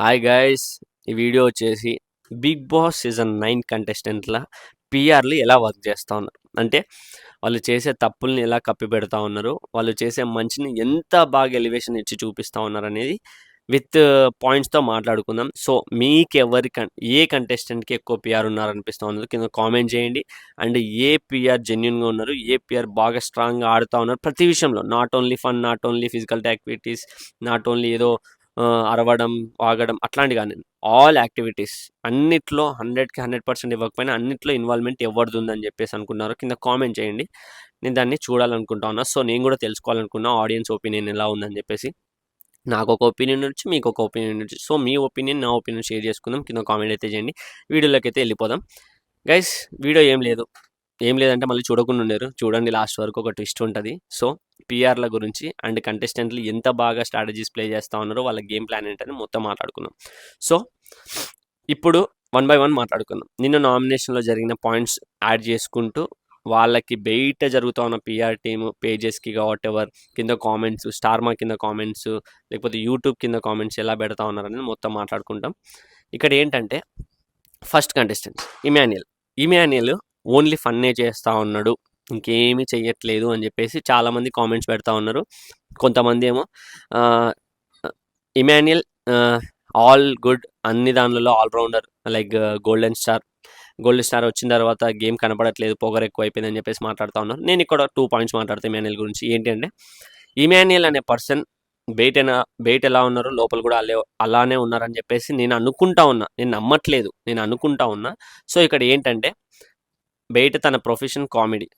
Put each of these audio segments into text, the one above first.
Hi guys ఈ video వచ్చేసి big boss season nine కంటెస్టెంట్ల పిఆర్లు ఎలా వర్క్ చేస్తూ ఉన్నారు? అంటే వాళ్ళు చేసే తప్పుల్ని ఎలా కప్పి పెడతా ఉన్నారు? వాళ్ళు చేసే మంచిని ఎంత బాగా ఎలివేషన్ ఇచ్చి చూపిస్తూ ఉన్నారు అనేది విత్ పాయింట్స్తో మాట్లాడుకుందాం. సో మీకు ఎవరి కన్ ఏ కంటెస్టెంట్కి ఎక్కువ పిఆర్ ఉన్నారు ఉన్నది కింద కామెంట్ చేయండి. అండ్ ఏ పిఆర్ జెన్యున్గా ఉన్నారు ఏ పిఆర్ బాగా స్ట్రాంగ్గా ఆడుతూ ఉన్నారు ప్రతి విషయంలో. Not only fun not only physical activities not only ఏదో అరవడం వాగడం అట్లాంటి కానీ ఆల్ యాక్టివిటీస్ అన్నిట్లో హండ్రెడ్కి హండ్రెడ్ పర్సెంట్ ఇవ్వకపోయినా అన్నిట్లో ఇన్వాల్వ్మెంట్ ఎవరిది ఉందని చెప్పేసి అనుకున్నారు కింద కామెంట్ చేయండి. నేను దాన్ని చూడాలనుకుంటా ఉన్నా. సో నేను కూడా తెలుసుకోవాలనుకున్నా ఆడియన్స్ ఒపీనియన్ ఎలా ఉందని చెప్పేసి. నాకు ఒక ఒపీనియన్ వచ్చి మీకు ఒక ఒపీనియన్ వచ్చి. సో మీ ఒపీనియన్ నా ఒపీనియన్ షేర్ చేసుకుందాం. కింద కామెంట్ అయితే చేయండి. వీడియోలోకి అయితే వెళ్ళిపోదాం. గైస్ వీడియో ఏం లేదు. ఏం లేదంటే మళ్ళీ చూడకుండా ఉండరు. చూడండి లాస్ట్ వరకు ఒక ట్విస్ట్ ఉంటుంది. సో పిఆర్ల గురించి అండ్ కంటెస్టెంట్లు ఎంత బాగా స్ట్రాటజీస్ ప్లే చేస్తూ ఉన్నారో వాళ్ళ గేమ్ ప్లాన్ ఏంటని మొత్తం మాట్లాడుకున్నాం సో ఇప్పుడు వన్ బై వన్ మాట్లాడుకుందాం. నిన్న నామినేషన్లో జరిగిన పాయింట్స్ యాడ్ చేసుకుంటూ వాళ్ళకి బయట జరుగుతూ ఉన్న పిఆర్ టీము పేజెస్కి వాట్ ఎవర్ కింద కామెంట్స్ స్టార్మా కింద కామెంట్స్ లేకపోతే యూట్యూబ్ కింద కామెంట్స్ ఎలా పెడతా ఉన్నారనేది మొత్తం మాట్లాడుకుంటాం. ఇక్కడ ఏంటంటే first contestant Emmanuel Emmanuel only ఫన్నే చేస్తూ ఉన్నాడు. ఇంకేమీ చెయ్యట్లేదు అని చెప్పేసి చాలామంది కామెంట్స్ పెడతా ఉన్నారు. కొంతమంది ఏమో ఇమాన్యుయల్ ఆల్ గుడ్ అన్ని దానిలలో all rounder like golden star. Golden star వచ్చిన తర్వాత గేమ్ కనపడట్లేదు పొగర్ ఎక్కువ అయిపోయిందని చెప్పేసి మాట్లాడుతూ ఉన్నారు. నేను ఇక్కడ టూ పాయింట్స్ మాట్లాడతాను ఇమాన్యుయల్ గురించి. ఏంటంటే ఇమాన్యుయల్ అనే పర్సన్ బయట బయట ఎలా ఉన్నారు లోపల కూడా అలే అలానే ఉన్నారని చెప్పేసి నేను అనుకుంటా ఉన్నా. నేను నమ్మట్లేదు నేను అనుకుంటా ఉన్నా. సో ఇక్కడ ఏంటంటే బయట తన ప్రొఫెషన్ కామెడీ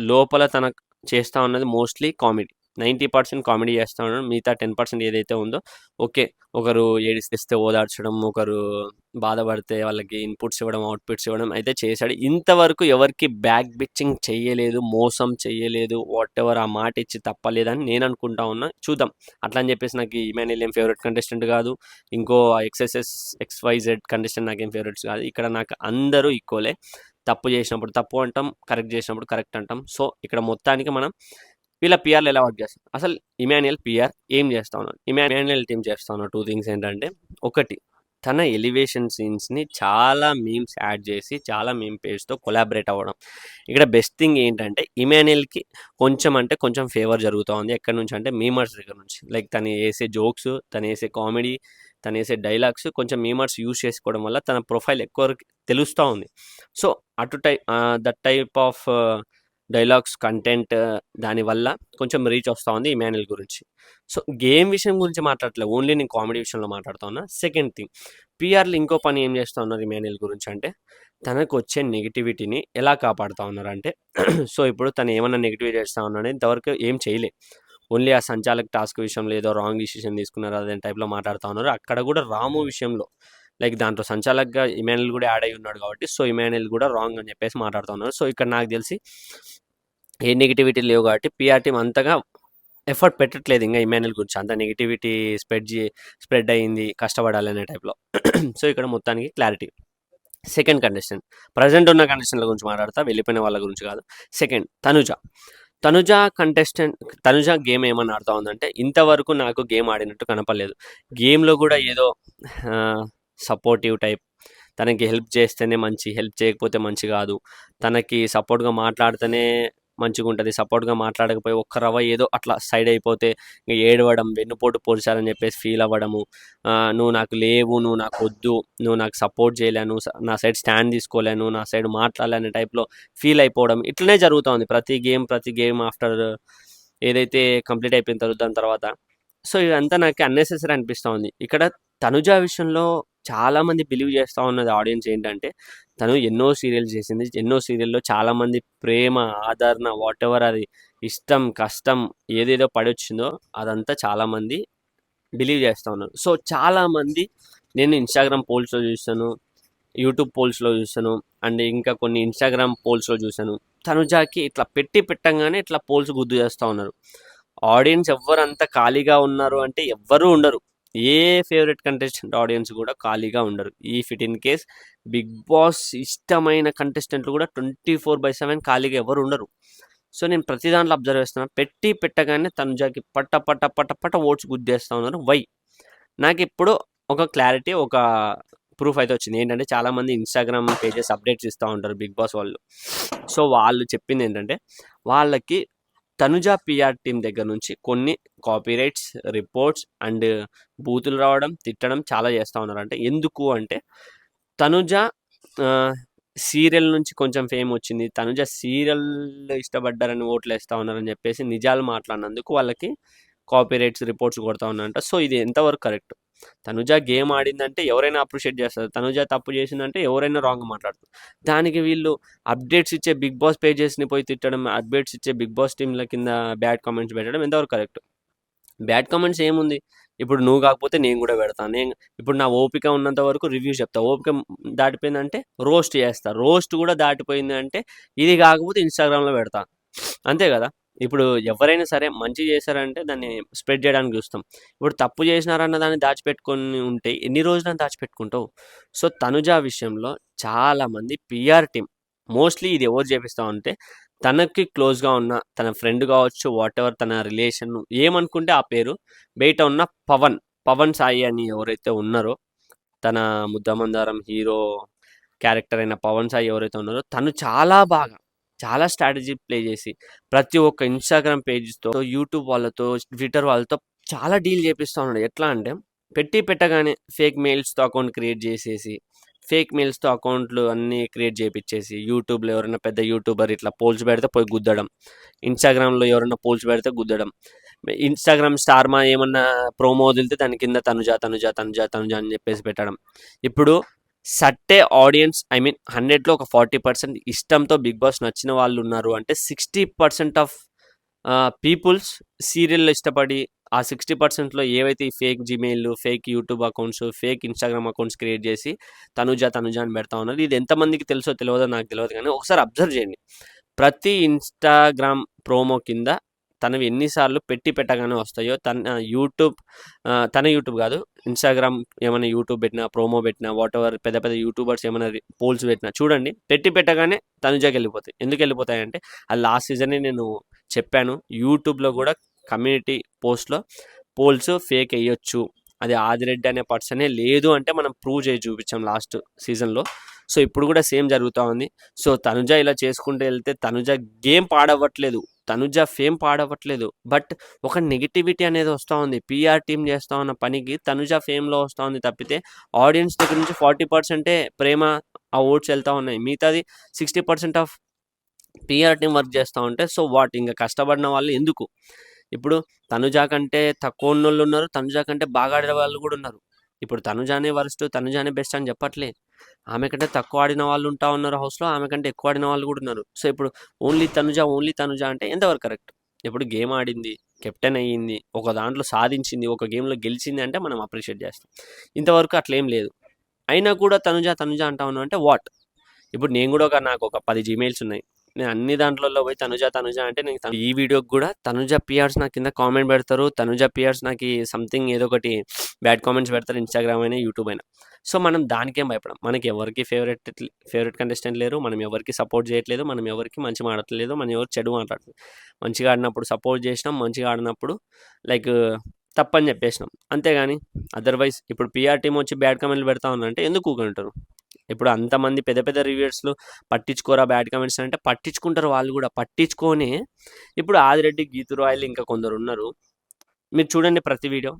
లోపల తన చేస్తూ ఉన్నది mostly comedy. Ninety percent comedy చేస్తూ ఉన్నాడు మిగతా టెన్ పర్సెంట్ ఏదైతే ఉందో ఓకే. ఒకరు ఏడిస్తే ఓదార్చడం ఒకరు బాధపడితే వాళ్ళకి ఇన్పుట్స్ ఇవ్వడం అవుట్పుట్స్ ఇవ్వడం అయితే చేశాడు. ఇంతవరకు ఎవరికి బ్యాక్ బిచ్చింగ్ చేయలేదు మోసం చేయలేదు వాట్ ఎవర్ ఆ మాట ఇచ్చి తప్పలేదని నేను అనుకుంటా ఉన్నా. చూద్దాం. అట్లా అని చెప్పేసి నాకు ఈమెయిల్ ఏం ఫేవరెట్ కంటెస్టెంట్ కాదు. ఇంకో ఎక్స్ఎస్ఎస్ ఎక్స్వైజెడ్ కంటెస్టెంట్ నాకేం ఫేవరెట్స్ కాదు. ఇక్కడ నాకు అందరూ ఈక్వలే తప్పు చేసినప్పుడు తప్పు అంటాం కరెక్ట్ చేసినప్పుడు కరెక్ట్ అంటాం. సో ఇక్కడ మొత్తానికి మనం వీళ్ళ పిఆర్లు ఎలా వర్క్ చేస్తాం? అసలు ఇమాన్యుయల్ పిఆర్ ఏం చేస్తా ఉన్నాడు? ఇమాన్యుయల్ టీమ్ చేస్తా ఉన్నాడు. టూ థింగ్స్ ఏంటంటే ఒకటి తన ఎలివేషన్ సీన్స్ని చాలా మీమ్స్ యాడ్ చేసి చాలా మీమ్ పేజ్తో కొలాబరేట్ అవ్వడం. ఇక్కడ బెస్ట్ థింగ్ ఏంటంటే ఇమాన్యుయల్కి కొంచెం అంటే కొంచెం ఫేవర్ జరుగుతూ ఉంది. ఎక్కడి నుంచి అంటే మీమర్స్ దగ్గర నుంచి. లైక్ తను వేసే జోక్స్ తను వేసే కామెడీ తను వేసే డైలాగ్స్ కొంచెం మీమర్స్ యూజ్ చేసుకోవడం వల్ల తన ప్రొఫైల్ ఎక్కువ తెలుస్తూ ఉంది. సో అటు టై that type of dialogues content దానివల్ల కొంచెం రీచ్ వస్తూ ఉంది ఇమాన్యుల్ గురించి. సో గేమ్ విషయం గురించి మాట్లాడట్లేదు ఓన్లీ నేను కామెడీ విషయంలో మాట్లాడుతా ఉన్నా. Second thing. పిఆర్లు ఇంకో పని ఏం చేస్తూ ఉన్నారు ఇమాన్యుల్ గురించి అంటే తనకు వచ్చే నెగిటివిటీని ఎలా కాపాడుతూ ఉన్నారు అంటే సో ఇప్పుడు తను ఏమన్నా నెగిటివ్ చేస్తూ ఉన్నాడు ఇంతవరకు ఏం చేయలే. ఓన్లీ ఆ సంచాలక్ టాస్క్ విషయంలో ఏదో రాంగ్ డిసిషన్ తీసుకున్నారు అదే టైప్లో మాట్లాడుతూ ఉన్నారు. అక్కడ కూడా రాము విషయంలో లైక్ దాంట్లో సంచాలక్గా ఇమాన్యుల్ కూడా యాడ్ అయి ఉన్నాడు కాబట్టి సో ఇమాన్యుల్ కూడా రాంగ్ అని చెప్పేసి మాట్లాడుతూ ఉన్నారు. సో ఇక్కడ నాకు తెలిసి ఏ నెగిటివిటీ లేవు కాబట్టి పిఆర్ టీం అంతగా ఎఫర్ట్ పెట్టట్లేదు ఇంకా ఇమాన్యుల్ గురించి. అంత నెగిటివిటీ స్ప్రెడ్ చే స్ప్రెడ్ అయ్యింది కష్టపడాలి అనే టైప్లో సో ఇక్కడ మొత్తానికి క్లారిటీ సెకండ్ కండిషన్ ప్రజెంట్ ఉన్న కండిషన్ల గురించి మాట్లాడతా వెళ్ళిపోయిన వాళ్ళ గురించి కాదు. Second Tanuja. Tanuja contestant Tanuja game ఏమని ఆడుతూ ఉందంటే ఇంతవరకు నాకు గేమ్ ఆడినట్టు కనపడలేదు. గేమ్లో కూడా ఏదో సపోర్టివ్ టైప్ తనకి హెల్ప్ చేస్తేనే మంచి హెల్ప్ చేయకపోతే మంచి కాదు. తనకి సపోర్ట్గా మాట్లాడితేనే మంచిగా ఉంటుంది సపోర్ట్గా మాట్లాడకపోయి ఒక్క రవ్వ ఏదో అట్లా సైడ్ అయిపోతే ఏడవడం వెన్నుపోటు పొడిచారని చెప్పేసి ఫీల్ అవ్వడము. నువ్వు నాకు లేవు నువ్వు నాకు వద్దు నువ్వు నాకు సపోర్ట్ చేయలేను నా సైడ్ స్టాండ్ తీసుకోలేను నా సైడ్ మాట్లాడాలనే టైప్లో ఫీల్ అయిపోవడం ఇట్లనే జరుగుతుంది ప్రతి గేమ్ ప్రతి గేమ్ ఆఫ్టర్ ఏదైతే కంప్లీట్ అయిపోయిన తర్వాత దాని తర్వాత. సో ఇదంతా నాకు అన్నెసెసరీ అనిపిస్తూ ఉంది ఇక్కడ తనుజ విషయంలో చాలామంది బిలీవ్ చేస్తూ ఉన్నది ఆడియన్స్ ఏంటంటే తను ఎన్నో సీరియల్స్ చేసింది. ఎన్నో సీరియల్లో చాలామంది ప్రేమ ఆదరణ వాట్ ఎవర్ అది ఇష్టం కష్టం ఏదేదో పడొచ్చిందో అదంతా చాలామంది బిలీవ్ చేస్తూ ఉన్నారు. సో చాలామంది నేను ఇన్స్టాగ్రామ్ పోల్స్లో చూసాను యూట్యూబ్ పోల్స్లో చూసాను అండ్ ఇంకా కొన్ని ఇన్స్టాగ్రామ్ పోల్స్లో చూసాను తనుజాకి ఇట్లా పెట్టి పెట్టంగానే ఇట్లా పోల్స్ గుర్తు చేస్తూ ఉన్నారు. ఆడియన్స్ ఎవరు అంత ఖాళీగా ఉన్నారు అంటే ఎవ్వరూ ఉండరు. ఏ ఫేవరెట్ కంటెస్టెంట్ ఆడియన్స్ కూడా ఖాళీగా ఉండరు. ఈ fit in case big boss ఇష్టమైన కంటెస్టెంట్లు కూడా ట్వంటీ ఫోర్ బై సెవెన్ ఖాళీగా ఎవరు ఉండరు. సో నేను ప్రతి దాంట్లో అబ్జర్వ్ చేస్తున్నా. పెట్టి పెట్టగానే తనుజాకి పట్ట పట్ట పట్ట పట్ట ఓట్స్ గుద్దేస్తా ఉన్నారు. వై? నాకు ఇప్పుడు ఒక క్లారిటీ ఒక ప్రూఫ్ అయితే వచ్చింది. ఏంటంటే చాలామంది ఇన్స్టాగ్రామ్ పేజెస్ అప్డేట్స్ ఇస్తూ ఉంటారు బిగ్ బాస్ వాళ్ళు. సో వాళ్ళు చెప్పింది ఏంటంటే వాళ్ళకి తనుజ పిఆర్ టీం దగ్గర నుంచి కొన్ని కాపీరైట్స్ రిపోర్ట్స్ అండ్ బూతులు రావడం తిట్టడం చాలా చేస్తూ ఉన్నారు. అంటే ఎందుకు అంటే తనుజ సీరియల్ నుంచి కొంచెం ఫేమ్ వచ్చింది. తనుజ సీరియల్ ఇష్టపడ్డారని ఓట్లు వేస్తూ ఉన్నారని చెప్పేసి నిజాలు మాట్లాడినందుకు వాళ్ళకి కాపీరైట్స్ రిపోర్ట్స్ కొడతా ఉన్నారంట. సో ఇది ఎంతవరకు కరెక్ట్? తనుజ గేమ్ ఆడిందంటే ఎవరైనా అప్రిషియేట్ చేస్తారు. తనుజ తప్పు చేసిందంటే ఎవరైనా రాంగ్ మాట్లాడుతారు. దానికి వీళ్ళు అప్డేట్స్ ఇచ్చే బిగ్ బాస్ పేజెస్ని పోయి తిట్టడం అప్డేట్స్ ఇచ్చే బిగ్ బాస్ టీంల కింద బ్యాడ్ కామెంట్స్ పెట్టడం ఎంతవరకు కరెక్ట్? బ్యాడ్ కామెంట్స్ ఏముంది? ఇప్పుడు నువ్వు కాకపోతే నేను కూడా పెడతాను నేను ఇప్పుడు నా ఓపిక ఉన్నంత వరకు రివ్యూ చెప్తా. ఓపిక దాటిపోయిందంటే రోస్ట్ చేస్తా. రోస్ట్ కూడా దాటిపోయింది అంటే ఇది కాకపోతే ఇన్స్టాగ్రామ్లో పెడతా. అంతే కదా? ఇప్పుడు ఎవరైనా సరే మంచి చేశారంటే దాన్ని స్ప్రెడ్ చేయడానికి చూస్తాం. ఇప్పుడు తప్పు చేసినారన్న దాన్ని దాచిపెట్టుకొని ఉంటే ఎన్ని రోజులను దాచిపెట్టుకుంటావు. సో తనుజ విషయంలో చాలామంది పిఆర్ టీం మోస్ట్లీ ఇది ఎవరు చేపిస్తా ఉంటే తనకి క్లోజ్గా ఉన్న తన ఫ్రెండ్ కావచ్చు వాట్ ఎవర్ తన రిలేషన్ ఏమనుకుంటే ఆ పేరు బయట ఉన్న పవన్ పవన్ సాయి అని ఎవరైతే ఉన్నారో తన ముద్దమందారం హీరో క్యారెక్టర్ అయిన పవన్ సాయి ఎవరైతే ఉన్నారో తను చాలా బాగా చాలా స్ట్రాటజీ ప్లే చేసి ప్రతి ఒక్క ఇన్స్టాగ్రామ్ పేజెస్తో యూట్యూబ్ వాళ్ళతో ట్విట్టర్ వాళ్ళతో చాలా డీల్ చేపిస్తూ ఉన్నాడు. ఎట్లా అంటే పెట్టి పెట్టగానే ఫేక్ మెయిల్స్తో అకౌంట్ క్రియేట్ చేసేసి ఫేక్ మెయిల్స్తో అకౌంట్లు అన్నీ క్రియేట్ చేయించేసి యూట్యూబ్లో ఎవరైనా పెద్ద యూట్యూబర్ ఇట్లా పోల్స్ పెడితే పోయి గుద్దడం ఇన్స్టాగ్రామ్లో ఎవరైనా పోల్స్ పెడితే గుద్దడం. ఇన్స్టాగ్రామ్ స్టార్ మా ఏమన్నా ప్రోమో వదిలితే దాని కింద తనుజ తనుజ తనుజ తనుజ అని చెప్పేసి పెట్టడం. ఇప్పుడు సట్టే ఆడియన్స్ ఐ మీన్ హండ్రెడ్లో ఒక ఫార్టీ పర్సెంట్ ఇష్టంతో బిగ్ బాస్ నచ్చిన వాళ్ళు ఉన్నారు. అంటే sixty percent of peoples serial ఇష్టపడి ఆ సిక్స్టీ పర్సెంట్లో ఏవైతే ఈ fake Gmail fake YouTube accounts fake Instagram accounts create చేసి తనుజ తనుజ అని పెడతా ఉన్నారు. ఇది ఎంతమందికి తెలుసో తెలియదో నాకు తెలియదు కానీ ఒకసారి అబ్జర్వ్ చేయండి. ప్రతి ఇన్స్టాగ్రామ్ ప్రోమో కింద తనవి ఎన్నిసార్లు పెట్టి పెట్టగానే వస్తాయో తన యూట్యూబ్ తన యూట్యూబ్ కాదు ఇన్స్టాగ్రామ్ ఏమైనా యూట్యూబ్ పెట్టినా ప్రోమో పెట్టినా వాట్ ఎవర్ పెద్ద పెద్ద యూట్యూబర్స్ ఏమైనా పోల్స్ పెట్టినా చూడండి పెట్టి పెట్టగానే తనుజాకి వెళ్ళిపోతాయి. ఎందుకు వెళ్ళిపోతాయంటే అది లాస్ట్ సీజనే నేను చెప్పాను యూట్యూబ్లో కూడా కమ్యూనిటీ పోస్ట్లో పోల్స్ ఫేక్ వేయొచ్చు అది ఆదిరెడ్డి అనే పర్సనే లేదు అంటే మనం ప్రూవ్ చేసి చూపించాం లాస్ట్ సీజన్లో. సో ఇప్పుడు కూడా సేమ్ జరుగుతూ ఉంది. సో తనుజ ఇలా చేసుకుంటూ వెళ్తే తనుజ గేమ్ పాడవ్వట్లేదు. తనుజ ఫేమ్ పాడవట్లేదు. బట్ ఒక నెగిటివిటీ అనేది వస్తూ ఉంది. పిఆర్ టీం చేస్తూ ఉన్న పనికి తనుజ ఫేమ్లో వస్తూ ఉంది తప్పితే ఆడియన్స్ దగ్గర నుంచి ఫార్టీ పర్సెంటే ప్రేమ ఆ ఓట్స్ వెళ్తూ ఉన్నాయి. మిగతాది sixty percent of PR team work చేస్తూ ఉంటే సో వాట్? ఇంకా కష్టపడిన వాళ్ళు ఎందుకు? ఇప్పుడు తనుజా కంటే తక్కువ ఉన్నోళ్ళు ఉన్నారు. తనుజా కంటే బాగా ఆడే వాళ్ళు కూడా ఉన్నారు. ఇప్పుడు తనుజానే వరస్ట్ తనుజానే బెస్ట్ అని చెప్పట్లేదు. ఆమె కంటే తక్కువ ఆడిన వాళ్ళు ఉంటా ఉన్నారు హౌస్లో ఆమె కంటే ఎక్కువ ఆడిన వాళ్ళు కూడా ఉన్నారు. సో ఇప్పుడు ఓన్లీ తనుజ ఓన్లీ తనుజ అంటే ఎంతవరకు కరెక్ట్ ఇప్పుడు గేమ్ ఆడింది కెప్టెన్ అయ్యింది ఒక దాంట్లో సాధించింది ఒక గేమ్లో గెలిచింది అంటే మనం అప్రిషియేట్ చేస్తాం. ఇంతవరకు అట్లేం లేదు. అయినా కూడా తనుజ తనుజ అంటా ఉన్నాం అంటే వాట్ ఇప్పుడు నేను కూడా ఒక నాకు ఒక పది జీమెయిల్స్ ఉన్నాయి. నేను అన్ని దాంట్లో పోయి తనుజ తనుజ అంటే నేను ఈ వీడియోకి కూడా తనుజ పిఆర్స్ నాకు కింద కామెంట్ పెడతారు. తనుజ పిఆర్స్ నాకు సంథింగ్ ఏదో ఒకటి బ్యాడ్ కామెంట్స్ పెడతారు ఇన్స్టాగ్రామ్ అయినా యూట్యూబ్ అయినా. సో మనం దానికేం భయపడం. మనకి ఎవరికి ఫేవరెట్ ఫేవరెట్ కంటెస్టెంట్ లేరు. మనం ఎవరికి సపోర్ట్ చేయట్లేదు. మనం ఎవరికి మంచి మాడట్లేదు మనం ఎవరు చెడు మాట్లాడట్లేదు. మంచిగా ఆడినప్పుడు సపోర్ట్ చేసినాం. మంచిగా ఆడినప్పుడు లైక్ తప్పని చెప్పేసినాం. అంతేగాని అదర్వైజ్ ఇప్పుడు పిఆర్ టీం వచ్చి బ్యాడ్ కామెంట్లు పెడతా ఉన్నారంటే ఎందుకు ఊకుంటారు ఇప్పుడు అంతమంది పెద్ద పెద్ద రివ్యూర్స్లు పట్టించుకోరా బ్యాడ్ కమెంట్స్ అంటే పట్టించుకుంటారు వాళ్ళు కూడా. పట్టించుకొని ఇప్పుడు ఆదిరెడ్డి గీతు రాయలు ఇంకా కొందరు ఉన్నారు మీరు చూడండి ప్రతి వీడియో.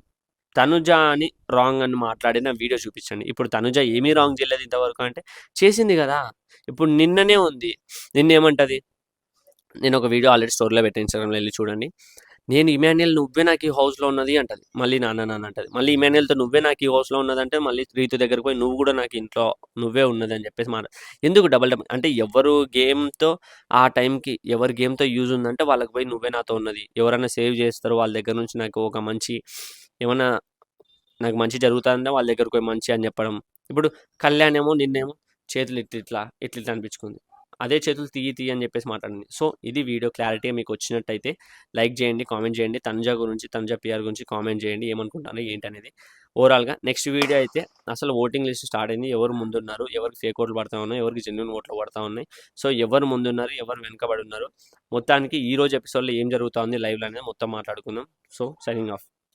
తనుజ అని రాంగ్ అని మాట్లాడిన వీడియో చూపించండి. ఇప్పుడు తనుజ ఏమీ రాంగ్ చేయలేదు ఇంతవరకు అంటే చేసింది కదా. ఇప్పుడు నిన్ననే ఉంది. నిన్న ఏమంటుంది నేను ఒక వీడియో ఆల్రెడీ స్టోర్లో పెట్టాను ఇన్స్టాగ్రామ్లో వెళ్ళి చూడండి. నేను ఇమాన్యుయల్ నువ్వే నాకు ఈ హౌస్లో ఉన్నది అంటది. మళ్ళీ నాన్న నాన్న అంటది. మళ్ళీ ఇమాన్యుయల్తో నువ్వే నాకు ఈ హౌస్లో ఉన్నదంటే మళ్ళీ రీతు దగ్గరకు పోయి నువ్వు కూడా నాకు ఇంట్లో నువ్వే ఉన్నది అని చెప్పేసి మాట. ఎందుకు డబల్ డబల్ అంటే ఎవరు గేమ్తో ఆ టైంకి ఎవరి గేమ్తో యూజ్ ఉందంటే వాళ్ళకి పోయి నువ్వే నాతో ఉన్నది. ఎవరైనా సేవ్ చేస్తారు వాళ్ళ దగ్గర నుంచి నాకు ఒక మంచి ఏమైనా నాకు మంచి జరుగుతుందంటే వాళ్ళ దగ్గరకు పోయి మంచి అని చెప్పడం. ఇప్పుడు కళ్యాణ్ ఏమో నిన్నేమో చేతులు ఇట్లా ఇట్లా ఇట్లా ఇట్లా అనిపించుకుంది. అదే చేతులు తీయి తీయి అని చెప్పేసి మాట్లాడింది సో ఇది వీడియో క్లారిటీ మీకు వచ్చినట్టయితే లైక్ చేయండి కామెంట్ చేయండి. తనుజా గురించి తనుజా పిఆర్ గురించి కామెంట్ చేయండి. ఏమనుకుంటాను ఏంటి అనేది ఓవరాల్గా నెక్స్ట్ వీడియో అయితే అసలు ఓటింగ్ లిస్ట్ స్టార్ట్ అయింది. ఎవరు ముందున్నారు ఎవరికి ఫేక్ ఓట్లు పడతా ఉన్నాయి ఎవరికి జెన్యున్ ఓట్లు పడతా ఉన్నాయి. సో ఎవరు ముందున్నారు ఎవరు వెనుకబడి ఉన్నారు. మొత్తానికి ఈ రోజు ఎపిసోడ్లో ఏం జరుగుతుంది లైవ్లో అనేది మొత్తం మాట్లాడుకుందాం. So signing off